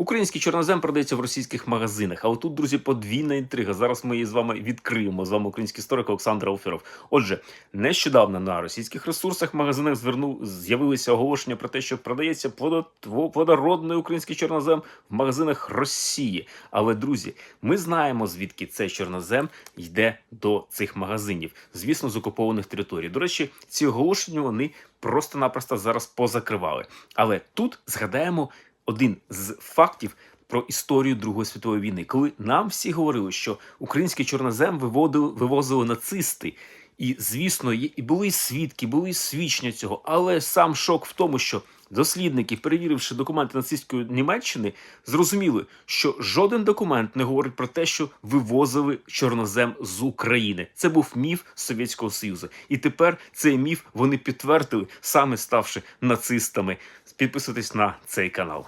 Український чорнозем продається в російських магазинах. А отут, друзі, подвійна інтрига. Зараз ми її з вами відкриємо. З вами український історик Олександр Алферов. Отже, нещодавно на російських ресурсах магазинах звернув з'явилися оголошення про те, що продається плодородний український чорнозем в магазинах Росії. Але друзі, ми знаємо звідки цей чорнозем йде до цих магазинів, звісно, з окупованих територій. До речі, ці оголошення вони просто-напросто зараз позакривали. Але тут згадаємо один з фактів. Про історію Другої світової війни, коли нам всі говорили, що український чорнозем виводили, вивозили нацисти, і звісно, і були свідки, були свідчення цього. Але сам шок в тому, що дослідники, перевіривши документи нацистської Німеччини, зрозуміли, що жоден документ не говорить про те, що вивозили чорнозем з України. Це був міф Совєтського Союзу. І тепер цей міф вони підтвердили, саме ставши нацистами. Підписуйтесь на цей канал.